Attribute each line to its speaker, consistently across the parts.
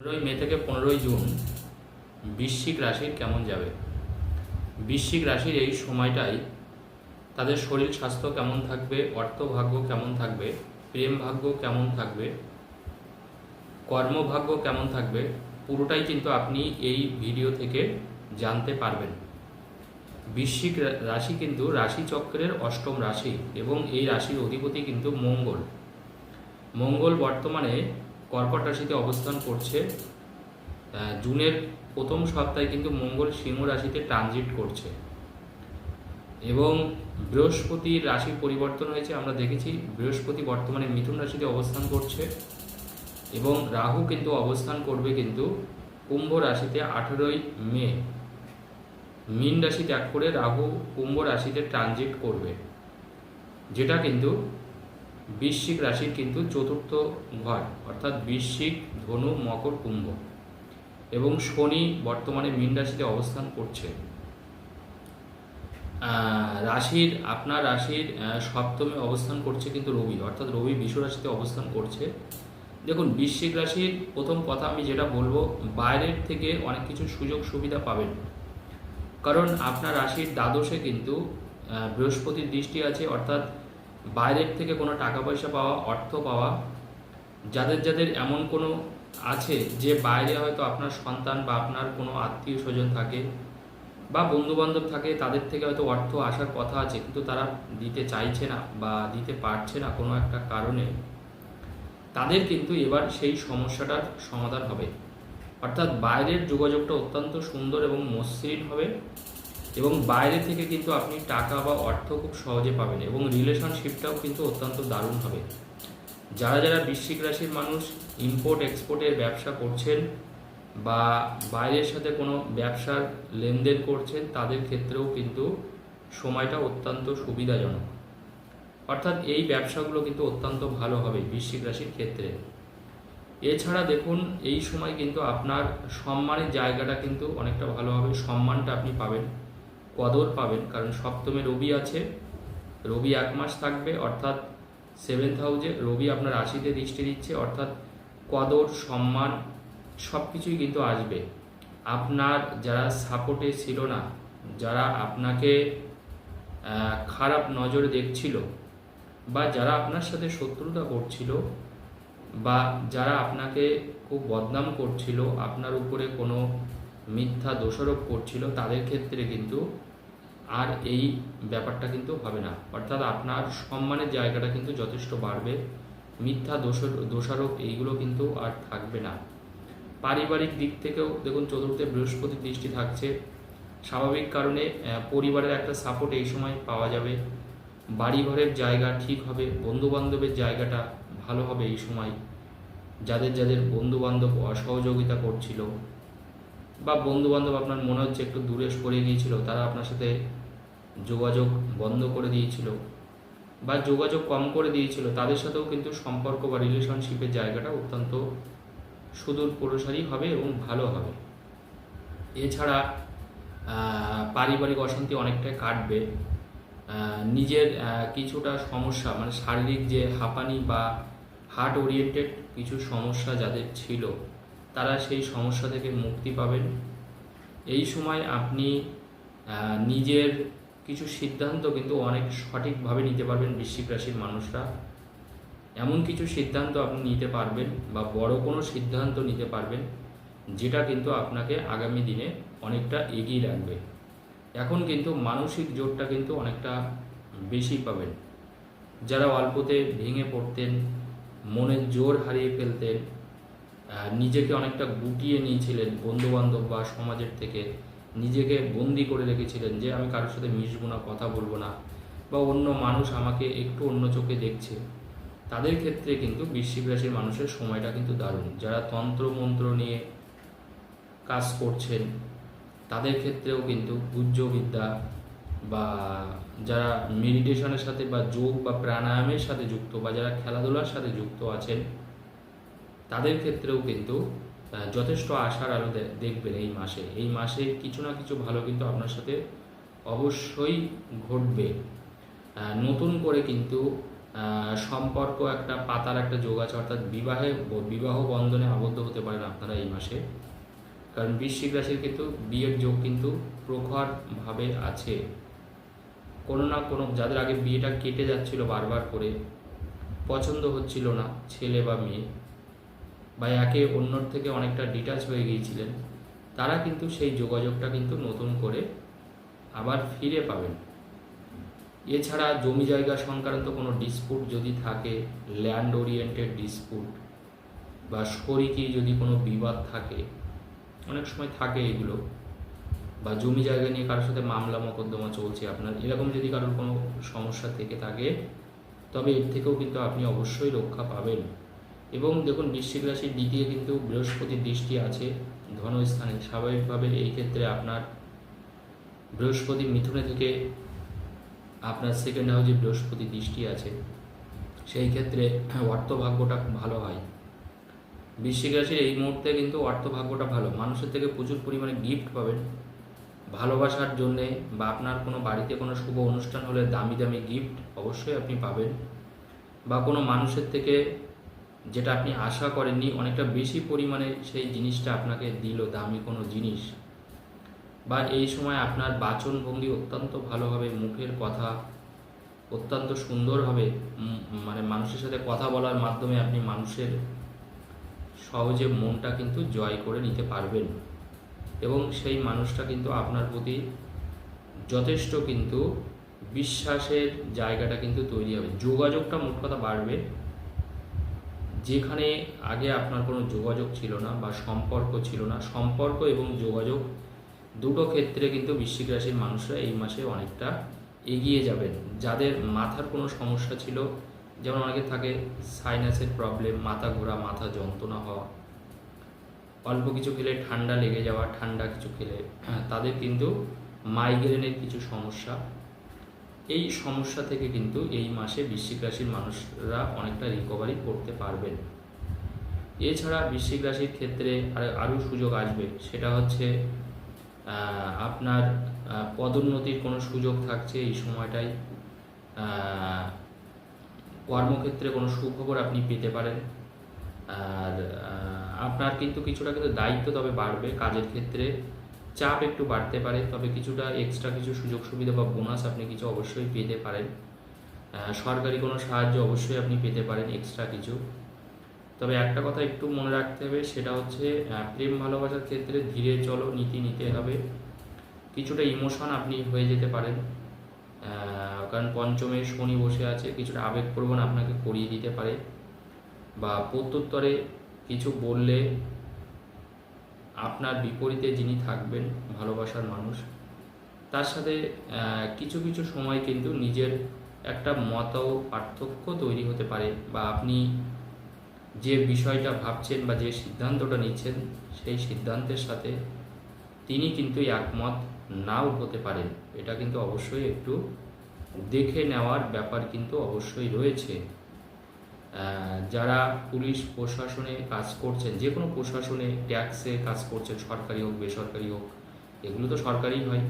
Speaker 1: পনেরোই মে থেকে পনেরোই জুন বৃশ্চিক রাশির কেমন যাবে? বৃশ্চিক রাশির এই সময়টাই তাদের শরীর স্বাস্থ্য কেমন থাকবে, অর্থভাগ্য কেমন থাকবে প্রেম ভাগ্য কেমন থাকবে, কর্মভাগ্য কেমন থাকবে, পুরোটাই কিন্তু আপনি এই ভিডিও থেকে জানতে পারবেন। বৃশ্চিক রাশি কিন্তু রাশি চক্রের অষ্টম রাশি এবং এই রাশির অধিপতি কিন্তু মঙ্গল। মঙ্গল বর্তমানে কর্কট রাশিতে অবস্থান করছে জুনের প্রথম সপ্তাহে কিন্তু মঙ্গল সিংহ রাশিতে ট্রানজিট করছে। এবং বৃহস্পতির রাশি পরিবর্তন হয়েছে, আমরা দেখেছি বৃহস্পতি বর্তমানে মিথুন রাশিতে অবস্থান করছে এবং রাহু কিন্তু অবস্থান করবে কিন্তু কুম্ভ রাশিতে আঠেরোই মে। মীন রাশি ত্যাগ করে রাহু কুম্ভ রাশিতে ট্রানজিট করবে, যেটা কিন্তু বৃশ্চিক রাশির কিন্তু চতুর্থ ঘর, অর্থাৎ বৃশ্চিক, ধনু, মকর, কুম্ভ। এবং শনি বর্তমানে মীন রাশিতে অবস্থান করছে। রাশির, আপনার রাশির সপ্তমে অবস্থান করছে কিন্তু রবি, অর্থাৎ রবি বিশ্ব রাশিতে অবস্থান করছে। দেখুন, বৃশ্চিক রাশির প্রথম কথা আমি যেটা বলব, বাইরের থেকে অনেক কিছু সুযোগ সুবিধা পাবেন। কারণ আপনার রাশির দ্বাদশে কিন্তু বৃহস্পতির দৃষ্টি আছে, অর্থাৎ বাইরের থেকে কোনো টাকা পয়সা পাওয়া, অর্থ পাওয়া, যাদের যাদের এমন কোনো আছে যে বাইরে হয়তো আপনার সন্তান বা আপনার কোনো আত্মীয় স্বজন থাকে বা বন্ধু বান্ধব থাকে, তাদের থেকে হয়তো অর্থ আসার কথা আছে, কিন্তু তারা দিতে চাইছে না বা দিতে পারছে না কোনো একটা কারণে, তাদের কিন্তু এবার সেই সমস্যাটার সমাধান হবে। অর্থাৎ বাইরের যোগাযোগটা অত্যন্ত সুন্দর এবং মসৃণ হবে। এবং বাইরে থেকে কিন্তু আপনি টাকা বা অর্থ খুব সহজে পাবেন এবং রিলেশনশিপটাও কিন্তু অত্যন্ত দারুণ হবে। যারা যারা বৃশ্চিক রাশির মানুষ ইম্পোর্ট এক্সপোর্টের ব্যবসা করছেন বা বাইরের সাথে কোনো ব্যবসার লেনদেন করছেন, তাদের ক্ষেত্রেও কিন্তু সময়টা অত্যন্ত সুবিধাজনক। অর্থাৎ এই ব্যবসাগুলো কিন্তু অত্যন্ত ভালো হবে বৃশ্চিক রাশির ক্ষেত্রে। এছাড়া দেখুন, এই সময় কিন্তু আপনার সম্মানের জায়গাটা কিন্তু অনেকটা ভালো হবে, সম্মানটা আপনি পাবেন। কদর পাবেন, কারণ সপ্তমে রবি আছে, রবি এক মাস থাকবে, অর্থাৎ সেভেন্থ হাউসে রবি আপনার রাশিতে দৃষ্টি দিচ্ছে, অর্থাৎ কদর, সম্মান সব কিছুই কিন্তু আসবে। আপনার যারা সাপোর্টে ছিল না, যারা আপনাকে খারাপ নজরে দেখছিল, বা যারা আপনার সাথে শত্রুতা করছিল, বা যারা আপনাকে খুব বদনাম করছিল, আপনার উপরে কোনো মিথ্যা দোষারোপ করছিল, তাদের ক্ষেত্রে কিন্তু আর এই ব্যাপারটা কিন্তু হবে না। অর্থাৎ আপনার সম্মানের জায়গাটা কিন্তু যথেষ্ট বাড়বে। মিথ্যা, দোষ, দোষারোপ এইগুলো কিন্তু আর থাকবে না। পারিবারিক দিক থেকেও দেখুন, চতুর্থে বৃহস্পতি দৃষ্টি থাকছে। স্বাভাবিক কারণে পরিবারের একটা সাপোর্ট এই সময় পাওয়া যাবে। বাড়িঘরের জায়গা ঠিক হবে বন্ধু বান্ধবের জায়গাটা ভালো হবে এই সময়। যাদের যাদের বন্ধু বান্ধব অসহযোগিতা করছিল বা বন্ধু বান্ধব আপনার মনে হচ্ছে একটু দূরে সরে গিয়েছিল তারা আপনার সাথে যোগাযোগ বন্ধ করে দিয়েছিল বা যোগাযোগ কম করে দিয়েছিল, তাদের সাথেও কিন্তু সম্পর্ক বা রিলেশনশিপের জায়গাটা অত্যন্ত সুদূর প্রসারী হবে এবং ভালো হবে। এছাড়া পারিবারিক অশান্তি অনেকটাই কাটবে। নিজের কিছুটা সমস্যা মানে শারীরিক যে হাঁপানি বা হার্ট ওরিয়েন্টেড কিছু সমস্যা যাদের ছিল, তারা সেই সমস্যা থেকে মুক্তি পাবেন। এই সময় আপনি নিজের কিছু সিদ্ধান্ত কিন্তু অনেক সঠিকভাবে নিতে পারবেন বৃশ্চিক রাশির মানুষরা। এমন কিছু সিদ্ধান্ত আপনি নিতে পারবেন বা বড় কোনো সিদ্ধান্ত নিতে পারবেন, যেটা কিন্তু আপনাকে আগামী দিনে অনেকটা এগিয়ে রাখবে। এখন কিন্তু মানসিক জোরটা কিন্তু অনেকটা বেশি পাবেন। যারা অল্পতে ভেঙে পড়তেন, মনের জোর হারিয়ে ফেলতেন নিজেকে অনেকটা গুটিয়ে নিয়েছিলেন বন্ধু বান্ধব বা সমাজের থেকে নিজেকে বন্দি করে রেখেছিলেন যে আমি কারোর সাথে মিশবো না, কথা বলব না, বা অন্য মানুষ আমাকে একটু অন্য চোখে দেখছে। তাদের ক্ষেত্রে কিন্তু বৃশ্চিক রাশির মানুষের সময়টা কিন্তু দারুণ। যারা তন্ত্র মন্ত্র নিয়ে কাজ করছেন, তাদের ক্ষেত্রেও কিন্তু গুহ্যবিদ্যা বা যারা মেডিটেশনের সাথে বা যোগ বা প্রাণায়ামের সাথে যুক্ত বা যারা খেলাধুলার সাথে যুক্ত আছেন, তাদের ক্ষেত্রেও কিন্তু যথেষ্ট আশার আলো দেখবেন এই মাসে। এই মাসে কিছু না কিছু ভালো কিন্তু আপনার সাথে অবশ্যই ঘটবে। নতুন করে কিন্তু সম্পর্ক একটা পাতার একটা যোগ আছে, অর্থাৎ বিবাহে বিবাহ বন্ধনে আবদ্ধ হতে পারেন আপনারা এই মাসে। কারণ বৃশ্চিক রাশির কিন্তু বিয়ের যোগ কিন্তু প্রখরভাবে আছে। কোনো না কোনো, যাদের আগে বিয়েটা কেটে যাচ্ছিল বারবার করে, পছন্দ হচ্ছিল না, ছেলে বা মেয়ে বা একে অন্যর থেকে অনেকটা ডিটাচ হয়ে গিয়েছিলেন, তারা কিন্তু সেই যোগাযোগটা কিন্তু নতুন করে আবার ফিরে পাবেন। এছাড়া জমি জায়গা সংক্রান্ত কোনো ডিসপুট যদি থাকে ল্যান্ড ওরিয়েন্টেড ডিসপুট বা শরিকি যদি কোনো বিবাদ থাকে, অনেক সময় থাকে এগুলো, বা জমি জায়গা নিয়ে কারোর সাথে মামলা মোকদ্দমা চলছে আপনার, এরকম যদি কারোর কোনো সমস্যা থেকে থাকে, তবে এর থেকেও কিন্তু আপনি অবশ্যই রক্ষা পাবেন। এবং দেখুন, বৃশ্চিক রাশির দ্বিতীয় কিন্তু বৃহস্পতির দৃষ্টি আছে, ধনস্থানে। স্বাভাবিকভাবে এই ক্ষেত্রে আপনার বৃহস্পতি মিথুনে থেকে আপনার সেকেন্ড হাউসে বৃহস্পতি দৃষ্টি আছে। সেই ক্ষেত্রে অর্থভাগ্যটা খুব ভালো হয়। বৃশ্চিক রাশির এই মুহূর্তে কিন্তু অর্থভাগ্যটা ভালো। মানুষের থেকে প্রচুর পরিমাণে গিফট পাবেন। ভালোবাসার জন্যে বা আপনার কোনো বাড়িতে কোনো শুভ অনুষ্ঠান হলে দামি দামি গিফট অবশ্যই আপনি পাবেন। বা কোনো মানুষের থেকে যেটা আপনি আশা করেননি, অনেকটা বেশি পরিমাণে সেই জিনিসটা আপনাকে দিল দামি কোনো জিনিস। বা এই সময় আপনার বাচনভঙ্গি অত্যন্ত ভালো হবে মুখের কথা অত্যন্ত সুন্দর হবে মানে মানুষের সাথে কথা বলার মাধ্যমে আপনি মানুষের সহজে মনটা কিন্তু জয় করে নিতে পারবেন। এবং সেই মানুষটা কিন্তু আপনার প্রতি যথেষ্ট কিন্তু বিশ্বাসের জায়গাটা কিন্তু তৈরি হবে। যোগাযোগটা মোট কথা বাড়বে। যেখানে আগে আপনার কোনো যোগাযোগ ছিল না বা সম্পর্ক ছিল না, সম্পর্ক এবং যোগাযোগ দুটো ক্ষেত্রে কিন্তু বৃশ্চিক রাশির মানুষরা এই মাসে অনেকটা এগিয়ে যাবেন। যাদের মাথার কোনো সমস্যা ছিল, যেমন অনেকে থাকে সাইনাসের প্রবলেম মাথা ঘোরা, মাথা যন্ত্রণা হওয়া, অল্প কিছু খেলে ঠান্ডা লেগে যাওয়া, ঠান্ডা কিছু খেলে, তাদের কিন্তু মাইগ্রেনের কিছু সমস্যা এই সমস্যা থেকে কিন্তু এই মাসে বৃশ্চিক রাশির মানুষরা অনেকটা রিকভারি করতে পারবেন। এছাড়া বৃশ্চিক রাশির ক্ষেত্রে আর আরও সুযোগ আসবে। সেটা হচ্ছে আপনার পদোন্নতির কোনো সুযোগ থাকছে এই সময়টায়। আহ, কর্মক্ষেত্রে কোনো সুখবর আপনি পেতে পারেন। আর আপনার কিন্তু কিছুটা কিন্তু দায়িত্ব তবে বাড়বে কাজের ক্ষেত্রে। চাপ একটু বাড়তে পারে, তবে কিছুটা এক্সট্রা কিছু সুযোগ সুবিধা বা বোনাস আপনি কিছু অবশ্যই পেতে পারেন। সরকারি কোনো সাহায্য অবশ্যই আপনি পেতে পারেন এক্সট্রা কিছু। তবে একটা কথা একটু মনে রাখতে হবে, সেটা হচ্ছে প্রেম ভালোবাসার ক্ষেত্রে ধীরে চলো, নীতি নিতে হবে। কিছুটা ইমোশন আপনি হয়ে যেতে পারেন। কারণ পঞ্চমে শনি বসে আছে, কিছুটা আবেগপ্রবণ আপনাকে করিয়ে দিতে পারে। বা প্রত্যুত্তরে কিছু বললে আপনার বিপরীতে যিনি থাকবেন, ভালোবাসার মানুষ, তার সাথে কিছু কিছু সময় কিন্তু নিজের একটা মত পার্থক্য তৈরি হতে পারে বা আপনি যে বিষয়টা ভাবছেন বা যে সিদ্ধান্তটা নিচ্ছেন, সেই সিদ্ধান্তের সাথে তিনি কিন্তু একমত নাও হতে পারেন। এটা কিন্তু অবশ্যই একটু দেখে নেওয়ার ব্যাপার কিন্তু অবশ্যই রয়েছে। যারা পুলিশ প্রশাসনে কাজ করছেন, যে কোনো প্রশাসনে ট্যাক্সে কাজ করছেন, সরকারি হোক, বেসরকারি হোক, এগুলো তো সরকারি হয়।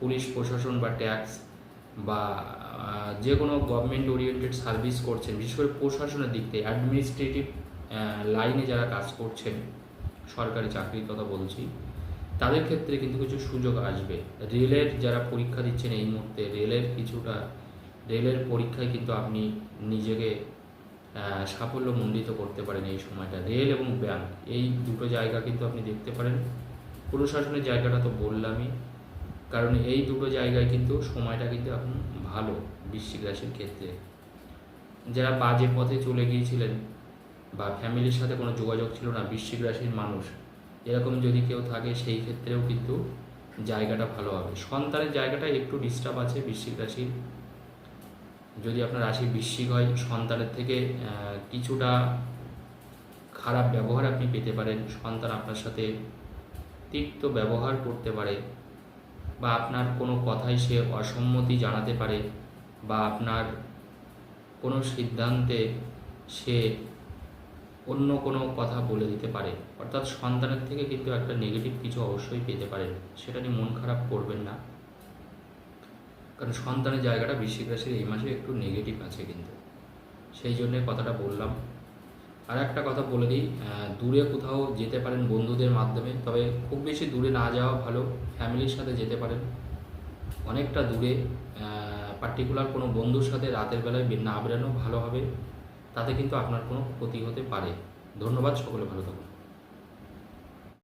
Speaker 1: পুলিশ প্রশাসন বা ট্যাক্স বা যে কোনো গভর্নমেন্ট ওরিয়েন্টেড সার্ভিস করছেন, বিশেষ করে প্রশাসনের দিক থেকে অ্যাডমিনিস্ট্রেটিভ লাইনে যারা কাজ করছেন, সরকারি চাকরির কথা বলছি, তাদের ক্ষেত্রে কিন্তু কিছু সুযোগ আসবে। রেলের যারা পরীক্ষা দিচ্ছেন এই মুহূর্তে, রেলের কিছুটা, রেলের পরীক্ষায় কিন্তু আপনি নিজেকে আহ, সাফল্যমণ্ডিত করতে পারেন এই সময়টা। রেল এবং ব্যাংক এই দুটো জায়গা কিন্তু আপনি দেখতে পারেন। প্রশাসনের জায়গাটা তো বললামই কারণ এই দুটো জায়গায় কিন্তু সময়টা কিন্তু এখন ভালো বৃশ্চিক রাশির ক্ষেত্রে। যারা বাজে পথে চলে গিয়েছিলেন বা ফ্যামিলির সাথে কোনো যোগাযোগ ছিল না বৃশ্চিক রাশির মানুষ এরকম যদি কেউ থাকে সেই ক্ষেত্রেও কিন্তু জায়গাটা ভালো হবে। সন্তানের জায়গাটা একটু ডিস্টার্ব আছে বৃশ্চিক রাশির যদি আপনার রাশি বৃশ্চিক হয়, সন্তানের থেকে কিছুটা খারাপ ব্যবহার আপনি পেতে পারেন। সন্তান আপনার সাথে তিক্ত ব্যবহার করতে পারে বা আপনার কোনো কথায় সে অসম্মতি জানাতে পারে বা আপনার কোনো সিদ্ধান্তে সে অন্য কোনো কথা বলে দিতে পারে। অর্থাৎ সন্তানের থেকে কিন্তু একটা নেগেটিভ কিছু অবশ্যই পেতে পারেন। সেটা নিয়ে মন খারাপ করবেন না। কারণ সন্তানের জায়গাটা বৃশ্চিক রাশির এই মাসে একটু নেগেটিভ আছে কিন্তু। সেই জন্যে কথাটা বললাম। আর একটা কথা বলে দিই দূরে কোথাও যেতে পারেন বন্ধুদের মাধ্যমে, তবে খুব বেশি দূরে না যাওয়া ভালো ফ্যামিলির সাথে যেতে পারেন। অনেকটা দূরে পার্টিকুলার কোনো বন্ধুর সাথে রাতের বেলায় না বেরানো ভালো হবে, তাতে কিন্তু আপনার কোনো ক্ষতি হতে পারে। ধন্যবাদ, সকলে ভালো থাকুন।